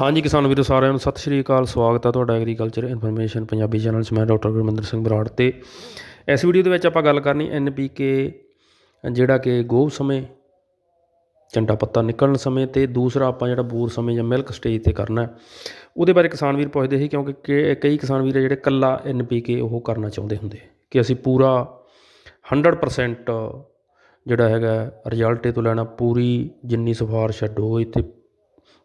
ਹਾਂਜੀ ਕਿਸਾਨ ਵੀਰੋ, ਸਾਰਿਆਂ ਨੂੰ ਸਤਿ ਸ਼੍ਰੀ ਅਕਾਲ। ਸਵਾਗਤ ਹੈ ਤੁਹਾਡਾ ਐਗਰੀਕਲਚਰ ਇਨਫੋਰਮੇਸ਼ਨ ਪੰਜਾਬੀ ਚੈਨਲ 'ਚ। ਮੈਂ ਡਾਕਟਰ ਗੁਰਮਿੰਦਰ ਸਿੰਘ ਬਰਾੜ ਤੇ ਇਸ ਵੀਡੀਓ ਦੇ ਵਿੱਚ ਆਪਾਂ ਗੱਲ ਕਰਨੀ ਐਨਪੀਕੇ ਜਿਹੜਾ ਕਿ ਗੋਭ ਸਮੇਂ ਚੰਡਾ ਪੱਤਾ ਨਿਕਲਣ ਸਮੇਂ ਤੇ ਦੂਸਰਾ ਆਪਾਂ ਜਿਹੜਾ ਬੂਰ ਸਮੇਂ ਜਾਂ ਮਿਲਕ ਸਟੇਜ ਤੇ ਕਰਨਾ ਉਹਦੇ ਬਾਰੇ ਕਿਸਾਨ ਵੀਰ ਪੁੱਛਦੇ ਸੀ ਕਿਉਂਕਿ ਕਿ- ਕਈ ਕਿਸਾਨ ਵੀਰ ਆ ਜਿਹੜੇ ਕੱਲਾ ਐਨਪੀਕੇ ਉਹ ਕਰਨਾ ਚਾਹੁੰਦੇ ਹੁੰਦੇ ਕਿ ਅਸੀਂ ਪੂਰਾ 100% ਜਿਹੜਾ ਹੈਗਾ ਰਿਜ਼ਲਟ ਇਹ ਤੋਂ ਲੈਣਾ, ਪੂਰੀ ਜਿੰਨੀ ਸਿਫਾਰਿਸ਼ ਹੈ ਡੋਜ਼ ਤੇ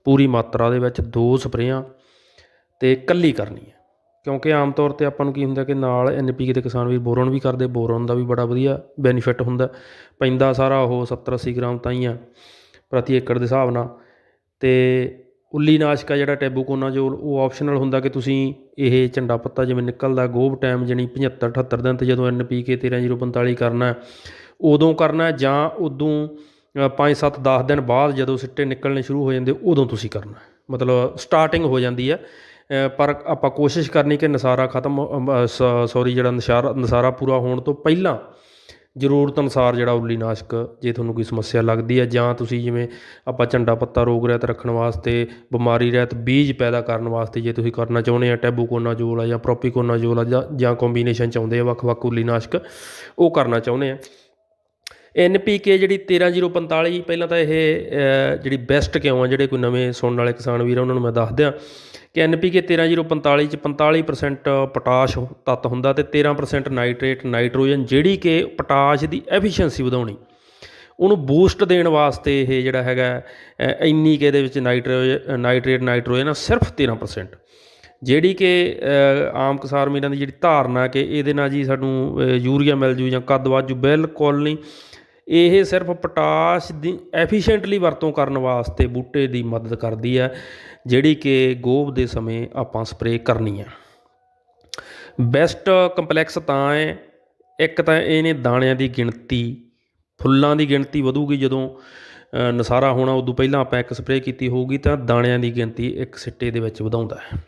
ਪੂਰੀ ਮਾਤਰਾ ਦੇ ਵਿੱਚ ਦੋ ਸਪਰੇਆਂ ਅਤੇ ਇਕੱਲੀ ਕਰਨੀ ਹੈ। ਕਿਉਂਕਿ ਆਮ ਤੌਰ ਤੇ ਆਪਾਂ ਨੂੰ ਕੀ ਹੁੰਦਾ ਕਿ ਨਾਲ ਐਨ ਐਨਪੀਕੇ ਦੇ ਕਿਸਾਨ ਵੀ ਬੋਰਨ ਵੀ ਕਰਦੇ, ਬੋਰਨ ਦਾ ਵੀ ਬੜਾ ਵਧੀਆ ਬੈਨੀਫਿਟ ਹੁੰਦਾ। ਪੈਂਦਾ ਸਾਰਾ ਉਹ 70 80 ਗ੍ਰਾਮ ਤਾਂ ਹੀ ਆ ਪ੍ਰਤੀ ਏਕੜ ਦੇ ਹਿਸਾਬ ਨਾਲ। ਤੇ ਉੱਲੀ ਨਾਸ਼ਕ ਆ ਜਿਹੜਾ ਟੈਬੂਕੋਨਾਜੋਲ ਉਹ ਆਪਸ਼ਨਲ ਹੁੰਦਾ ਕਿ ਤੁਸੀਂ ਇਹ ਝੰਡਾ ਪੱਤਾ ਜਿਵੇਂ ਨਿਕਲਦਾ ਗੋਭ ਟਾਈਮ ਜਣੀ 75 78 ਦਿਨ ਤੇ ਜਦੋਂ ਐਨਪੀਕੇ 13045 ਕਰਨਾ ਉਦੋਂ ਕਰਨਾ ਜਾਂ ਉਦੋਂ 5 7 10 ਦਿਨ ਬਾਅਦ ਜਦੋਂ ਸਿੱਟੇ ਨਿਕਲਣੇ ਸ਼ੁਰੂ ਹੋ ਜਾਂਦੇ, ਉਦੋਂ ਤੁਸੀਂ ਕਰਨਾ। ਮਤਲਬ ਸਟਾਰਟਿੰਗ ਹੋ ਜਾਂਦੀ ਹੈ। ਪਰ ਆਪਾਂ ਕੋਸ਼ਿਸ਼ ਕਰਨੀ ਕਿ ਨਸਾਰਾ ਖਤਮ ਸੌਰੀ ਜਿਹੜਾ ਨਸ਼ਾਰਾ, ਨਸਾਰਾ ਪੂਰਾ ਹੋਣ ਤੋਂ ਪਹਿਲਾਂ ਜ਼ਰੂਰਤ ਅਨੁਸਾਰ ਜਿਹੜਾ ਉੱਲੀ ਨਾਸ਼ਕ, ਜੇ ਤੁਹਾਨੂੰ ਕੋਈ ਸਮੱਸਿਆ ਲੱਗਦੀ ਹੈ ਜਾਂ ਤੁਸੀਂ ਜਿਵੇਂ ਆਪਾਂ ਝੰਡਾ ਪੱਤਾ ਰੋਗ ਰਹਿਤ ਰੱਖਣ ਵਾਸਤੇ, ਬਿਮਾਰੀ ਰਹਿਤ ਬੀਜ ਪੈਦਾ ਕਰਨ ਵਾਸਤੇ ਜੇ ਤੁਸੀਂ ਕਰਨਾ ਚਾਹੁੰਦੇ ਆ ਟੈਬੂਕੋਨਾਜੋਲ ਆ ਜਾਂ ਪ੍ਰੋਪੀਕੋਨਾਜੋਲ ਆ ਜਾਂ ਜਾਂ ਕੰਬੀਨੇਸ਼ਨ ਚਾਹੁੰਦੇ ਆ ਵੱਖ-ਵੱਖ ਉੱਲੀ ਨਾਸ਼ਕ, ਉਹ ਕਰਨਾ ਚਾਹੁੰਦੇ ਆ। ਐਨਪੀਕੇ ਜਿਹੜੀ 13045 ਪਹਿਲਾਂ ਤਾਂ ਇਹ ਜਿਹੜੀ ਬੈਸਟ ਕਿਉਂ ਆ, ਜਿਹੜੇ ਕੋਈ ਨਵੇਂ ਸੁਣਨ ਵਾਲੇ ਕਿਸਾਨ ਵੀਰ ਆ, ਉਹਨਾਂ ਨੂੰ ਮੈਂ ਦੱਸ ਦਿਆਂ ਕਿ ਐਨਪੀਕੇ 13045 ਚ 45% ਪੋਟਾਸ਼ ਤੱਤ ਹੁੰਦਾ ਤੇ 13% ਨਾਈਟ੍ਰੇਟ, ਨਾਈਟ੍ਰੋਜਨ, ਜਿਹੜੀ ਕਿ ਪੋਟਾਸ਼ ਦੀ ਐਫੀਸ਼ੀਐਂਸੀ ਵਧਾਉਣੀ। ਉਹਨੂੰ ਬੂਸਟ ਦੇਣ ਵਾਸਤੇ ਇਹ ਜਿਹੜਾ ਹੈਗਾ ਇੰਨੀ ਕਿ ਇਹਦੇ ਵਿੱਚ ਨਾਈਟ੍ਰੋਜਨ ਨਾਈਟ੍ਰੇਟ, ਨਾਈਟ੍ਰੋਜਨ ਆ, ਸਿਰਫ 13% ਜਿਹੜੀ ਕਿ ਆਮ ਕਿਸਾਨ ਵੀਰਾਂ ਦੀ ਜਿਹੜੀ ਧਾਰਨਾ ਕਿ ਇਹਦੇ ਨਾਲ ਜੀ ਸਾਨੂੰ ਯੂਰੀਆ ਮਿਲ ਜੂ ਜਾਂ ਕੱਦ ਵਾਜੂ ਬਿਲਕੁਲ ਨਹੀਂ। ਇਹ ਸਿਰਫ ਪੋਟਾਸ਼ ਦੀ ਐਫੀਸ਼ੀਐਂਟਲੀ ਵਰਤੋਂ ਕਰਨ ਵਾਸਤੇ ਬੂਟੇ ਦੀ ਮਦਦ ਕਰਦੀ ਹੈ, ਜਿਹੜੀ ਕਿ ਗੋਭ ਦੇ ਸਮੇਂ ਆਪਾਂ ਸਪਰੇਅ ਕਰਨੀ ਹੈ। ਬੈਸਟ ਕੰਪਲੈਕਸ ਤਾਂ ਹੈ, ਇੱਕ ਤਾਂ ਇਹਨੇ ਦਾਣਿਆਂ ਦੀ ਗਿਣਤੀ, ਫੁੱਲਾਂ ਦੀ ਗਿਣਤੀ ਵਧੂਗੀ ਜਦੋਂ ਨਸਾਰਾ ਹੋਣਾ, ਉਦੋਂ ਪਹਿਲਾਂ ਆਪਾਂ ਇੱਕ ਸਪਰੇਅ ਕੀਤੀ ਹੋਊਗੀ ਤਾਂ ਦਾਣਿਆਂ ਦੀ ਗਿਣਤੀ ਇੱਕ ਸਿੱਟੇ ਦੇ ਵਿੱਚ ਵਧਾਉਂਦਾ ਹੈ।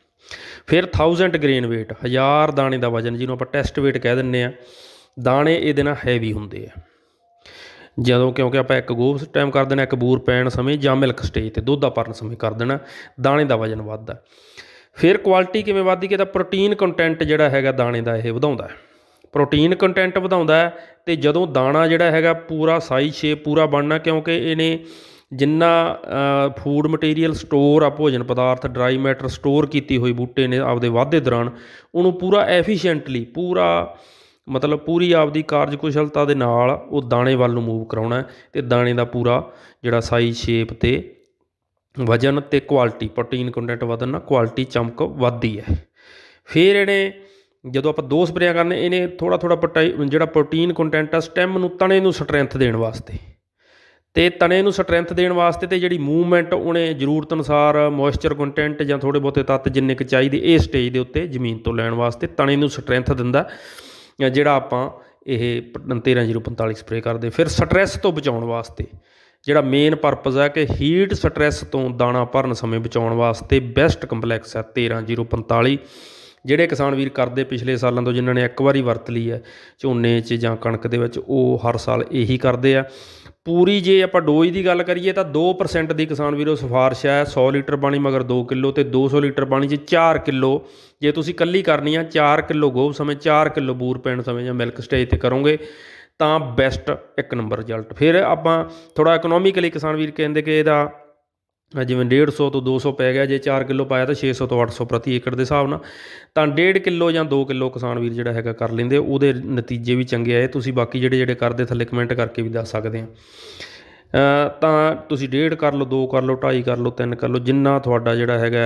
ਫਿਰ 1000 ਗ੍ਰੇਨ weight 1000 ਦਾਣੇ ਦਾ ਵਜਨ, ਜਿਹਨੂੰ ਆਪਾਂ ਟੈਸਟ weight ਕਹਿ ਦਿੰਨੇ ਆ ਦਾਣੇ ਇਹਦੇ ਨਾਲ ਹੈਵੀ ਹੁੰਦੇ ਆ। ਜਦੋਂ ਕਿਉਂਕਿ ਆਪਾਂ ਇੱਕ ਗੋਭ ਟਾਈਮ ਕਰ ਦੇਣਾ, ਇੱਕ ਬੂਰ ਪੈਣ ਸਮੇਂ ਜਾਂ ਮਿਲਕ ਸਟੇਜ ਤੇ ਦੁੱਧ ਭਰਨ ਸਮੇਂ ਕਰ ਦੇਣਾ, ਦਾਣੇ ਦਾ ਵਜਨ ਵੱਧਦਾ। ਫਿਰ ਕੁਆਲਿਟੀ ਕਿਵੇਂ ਵੱਧਦੀ ਕਿ ਤਾਂ ਪ੍ਰੋਟੀਨ ਕੰਟੈਂਟ ਜਿਹੜਾ ਹੈਗਾ ਦਾਣੇ ਦਾ ਇਹ ਵਧਾਉਂਦਾ ਪ੍ਰੋਟੀਨ ਕੰਟੈਂਟ ਵਧਾਉਂਦਾ ਹੈ ਤੇ ਜਦੋਂ ਦਾਣਾ ਜਿਹੜਾ ਹੈਗਾ ਪੂਰਾ ਸਾਈਜ਼ ਸ਼ੇਪ ਪੂਰਾ ਬਣਨਾ, ਕਿਉਂਕਿ ਇਹਨੇ ਜਿੰਨਾ ਫੂਡ ਮਟੀਰੀਅਲ ਸਟੋਰ ਆ, ਭੋਜਨ ਪਦਾਰਥ ਡਰਾਈ ਮੈਟਰ ਸਟੋਰ ਕੀਤੀ ਹੋਈ ਬੂਟੇ ਨੇ ਆਪਦੇ ਵਾਧੇ ਦੌਰਾਨ, ਉਹਨੂੰ ਪੂਰਾ ਐਫੀਸ਼ੀਐਂਟਲੀ ਪੂਰਾ ਮਤਲਬ ਪੂਰੀ ਆਪਦੀ ਕਾਰਜਕੁਸ਼ਲਤਾ ਦੇ ਨਾਲ ਉਹ ਦਾਣੇ ਵੱਲ ਨੂੰ ਮੂਵ ਕਰਾਉਣਾ ਹੈ ਤੇ ਦਾਣੇ ਦਾ ਪੂਰਾ ਜਿਹੜਾ ਸਾਈਜ਼ ਸ਼ੇਪ ਤੇ ਵਜਨ ਤੇ ਕੁਆਲਿਟੀ ਪ੍ਰੋਟੀਨ ਕੰਟੈਂਟ ਵਧਣ ਨਾਲ ਕੁਆਲਿਟੀ ਚਮਕ ਵੱਧਦੀ ਹੈ। ਫਿਰ ਇਹਨੇ ਜਦੋਂ ਆਪਾਂ ਦੋ ਸਪਰੇਆਂ ਕਰਨੇ, ਇਹਨੇ ਥੋੜਾ ਥੋੜਾ ਜਿਹੜਾ ਪ੍ਰੋਟੀਨ ਕੰਟੈਂਟ ਆ ਸਟੈਮ ਨੂੰ ਤਣੇ ਨੂੰ ਸਟਰੈਂਥ ਦੇਣ ਵਾਸਤੇ। ਤੇ ਤਣੇ ਨੂੰ ਸਟਰੈਂਥ ਦੇਣ ਵਾਸਤੇ ਤੇ ਜਿਹੜੀ ਮੂਵਮੈਂਟ ਉਹਨੇ ਜ਼ਰੂਰਤ ਅਨੁਸਾਰ ਮੋਇਸਚਰ ਕੰਟੈਂਟ ਜਾਂ ਥੋੜੇ ਬਹੁਤੇ ਤੱਤ ਜਿੰਨੇ ਕੁ ਚਾਹੀਦੇ ਇਹ ਸਟੇਜ ਦੇ ਉੱਤੇ ਜ਼ਮੀਨ ਤੋਂ ਲੈਣ ਵਾਸਤੇ ਤਣੇ ਨੂੰ ਸਟਰੈਂਥ ਦਿੰਦਾ। ਜਿਹੜਾ ਆਪਾਂ ਇਹ 13045 ਸਪਰੇਅ ਕਰਦੇ, ਫਿਰ ਸਟ੍ਰੈਸ ਤੋਂ ਬਚਾਉਣ ਵਾਸਤੇ, ਜਿਹੜਾ ਮੇਨ ਪਰਪਸ ਹੈ ਕਿ ਹੀਟ ਸਟ੍ਰੈਸ ਤੋਂ ਦਾਣਾ ਭਰਨ ਸਮੇਂ ਬਚਾਉਣ ਵਾਸਤੇ ਬੈਸਟ ਕੰਪਲੈਕਸ ਹੈ 13045 ਜਿਹੜੇ ਕਿਸਾਨ ਵੀਰ ਕਰਦੇ ਪਿਛਲੇ ਸਾਲਾਂ ਤੋਂ, ਜਿਨ੍ਹਾਂ ਨੇ ਇੱਕ ਵਾਰੀ ਵਰਤ ਲਈ ਹੈ ਝੋਨੇ 'ਚ ਜਾਂ ਕਣਕ ਦੇ ਵਿੱਚ, ਉਹ ਹਰ ਸਾਲ ਇਹੀ ਕਰਦੇ ਆ। ਪੂਰੀ ਜੇ ਆਪਾਂ ਡੋਜ਼ ਦੀ ਗੱਲ ਕਰੀਏ ਤਾਂ 2% ਦੀ ਕਿਸਾਨ ਵੀਰੋ ਸਿਫਾਰਿਸ਼ ਹੈ 100 ਲੀਟਰ ਪਾਣੀ ਮਗਰ 2 ਕਿਲੋ ਤੇ 200 ਲੀਟਰ ਪਾਣੀ 'ਚ 4 ਕਿਲੋ। ਜੇ ਤੁਸੀਂ ਕੱਲੀ ਕਰਨੀ ਆ 4 ਕਿਲੋ ਗੋਭ ਸਮੇਂ 4 ਕਿਲੋ ਬੂਰ ਪੈਣ ਸਮੇਂ ਜਾਂ ਮਿਲਕ ਸਟੇਜ ਤੇ ਕਰੋਗੇ, ਤਾਂ ਬੈਸਟ ਇੱਕ ਨੰਬਰ ਰਿਜ਼ਲਟ ਫਿਰ ਆਪਾਂ ਥੋੜਾ ਇਕਨੋਮਿਕਲੀ ਕਿਸਾਨ ਵੀਰ ਕਹਿੰਦੇ ਕਿ ਇਹਦਾ ਜਿਵੇਂ 150 ਤੋਂ 200 ਪੈ ਗਿਆ, ਜੇ 4 ਕਿਲੋ ਪਾਇਆ ਤਾਂ 600 ਤੋਂ 800 ਪ੍ਰਤੀ ਏਕੜ ਦੇ ਹਿਸਾਬ ਨਾਲ। ਤਾਂ 1.5 ਕਿਲੋ ਜਾਂ 2 ਕਿਲੋ ਕਿਸਾਨ ਵੀਰ ਜਿਹੜਾ ਹੈਗਾ ਕਰ ਲੈਂਦੇ, ਉਹਦੇ ਨਤੀਜੇ ਵੀ ਚੰਗੇ ਆਏ। ਤੁਸੀਂ ਬਾਕੀ ਜਿਹੜੇ ਜਿਹੜੇ ਕਰਦੇ, ਥੱਲੇ ਕਮੈਂਟ ਕਰਕੇ ਵੀ ਦੱਸ ਸਕਦੇ ਆ। ਤਾਂ ਤੁਸੀਂ 1.5 ਕਰ ਲਓ 2 ਕਰ ਲਓ 2.5 ਕਰ ਲਓ 3 ਕਰ ਲਓ, ਜਿੰਨਾ ਤੁਹਾਡਾ ਜਿਹੜਾ ਹੈਗਾ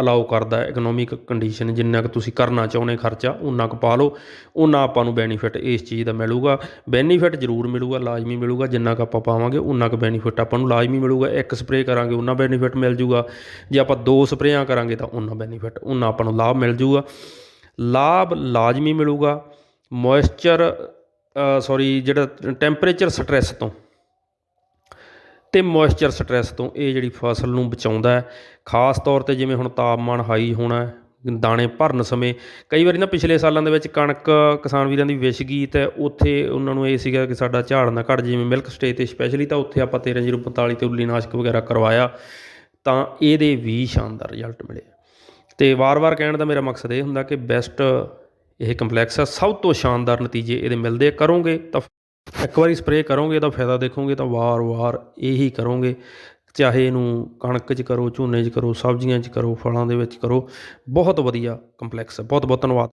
ਅਲਾਓ ਕਰਦਾ ਇਕਨੋਮਿਕ ਕੰਡੀਸ਼ਨ ਜਿੰਨਾ ਕੁ ਤੁਸੀਂ ਕਰਨਾ ਚਾਹੁੰਦੇ ਖਰਚਾ ਉਨਾ ਕੁ ਪਾ ਲਓ ਉਨਾ ਆਪਾਂ ਨੂੰ ਬੈਨੀਫਿਟ ਇਸ ਚੀਜ਼ ਦਾ ਮਿਲੂਗਾ। ਬੈਨੀਫਿਟ ਜ਼ਰੂਰ ਮਿਲੂਗਾ, ਲਾਜ਼ਮੀ ਮਿਲੂਗਾ, ਜਿੰਨਾ ਕੁ ਆਪਾਂ ਪਾਵਾਂਗੇ ਉਨਾ ਕੁ ਬੈਨੀਫਿਟ ਆਪਾਂ ਨੂੰ ਲਾਜ਼ਮੀ ਮਿਲੂਗਾ। ਇੱਕ ਸਪਰੇਅ ਕਰਾਂਗੇ ਉਨਾ ਬੈਨੀਫਿਟ ਮਿਲ ਜੂਗਾ। ਜੇ ਆਪਾਂ ਦੋ ਸਪਰੇਆਂ ਕਰਾਂਗੇ ਤਾਂ ਉਨਾ ਬੈਨੀਫਿਟ ਉਨਾ ਆਪਾਂ ਨੂੰ ਲਾਭ ਮਿਲ ਜੂਗਾ। ਲਾਭ ਲਾਜ਼ਮੀ ਮਿਲੂਗਾ। ਮੋਇਸਚਰ ਸੌਰੀ ਜਿਹੜਾ ਟੈਂਪਰੇਚਰ ਸਟ੍ਰੈਸ ਤੋਂ ਤੇ ਮੋਇਸਚਰ ਸਟ੍ਰੈਸ ਤੋਂ ਇਹ ਜਿਹੜੀ ਫਸਲ ਨੂੰ ਬਚਾਉਂਦਾ ਖਾਸ ਤੌਰ ਤੇ ਜਿਵੇਂ ਹੁਣ ਤਾਪਮਾਨ ਹਾਈ ਹੋਣਾ ਦਾਣੇ ਭਰਨ ਸਮੇਂ, ਕਈ ਵਾਰੀ ਨਾ ਪਿਛਲੇ ਸਾਲਾਂ ਦੇ ਵਿੱਚ ਕਣਕ ਕਿਸਾਨ ਵੀਰਾਂ ਦੀ ਵਿਛ ਗਈ ਤੇ ਉੱਥੇ ਉਹਨਾਂ ਨੂੰ ਇਹ ਸੀਗਾ ਕਿ ਸਾਡਾ ਝਾੜ ਨਾ ਘਟ, ਜਿਵੇਂ ਮਿਲਕ ਸਟੇਜ ਤੇ ਸਪੈਸ਼ਲੀ ਤਾਂ ਉੱਥੇ ਆਪਾਂ 13045 ਤੇ ਉੱਲੀ ਨਾਸ਼ਕ ਵਗੈਰਾ ਕਰਵਾਇਆ, ਤਾਂ ਇਹਦੇ ਵੀ ਸ਼ਾਨਦਾਰ ਰਿਜ਼ਲਟ ਮਿਲੇ ਤੇ ਵਾਰ-ਵਾਰ ਕਹਿਣ ਦਾ ਮੇਰਾ ਮਕਸਦ ਇਹ ਹੁੰਦਾ ਕਿ ਬੈਸਟ ਇਹ ਕੰਪਲੈਕਸ ਆ, ਸਭ ਤੋਂ ਸ਼ਾਨਦਾਰ ਨਤੀਜੇ ਇਹਦੇ ਮਿਲਦੇ ਆ। ਕਰੋਗੇ ਤਾਂ ਇੱਕ ਵਾਰੀ ਸਪਰੇਅ ਕਰੋਗੇ ਤਾਂ ਫਾਇਦਾ ਦੇਖੋਗੇ ਤਾਂ ਵਾਰ-ਵਾਰ ਇਹੀ ਕਰੋਗੇ। ਚਾਹੇ ਇਹਨੂੰ ਕਣਕ 'ਚ ਕਰੋ, ਝੋਨੇ 'ਚ ਕਰੋ, ਸਬਜ਼ੀਆਂ 'ਚ ਕਰੋ, ਫਲਾਂ ਦੇ ਵਿੱਚ ਕਰੋ। ਬਹੁਤ ਵਧੀਆ ਕੰਪਲੈਕਸ ਹੈ। ਬਹੁਤ ਬਹੁਤ ਧੰਨਵਾਦ।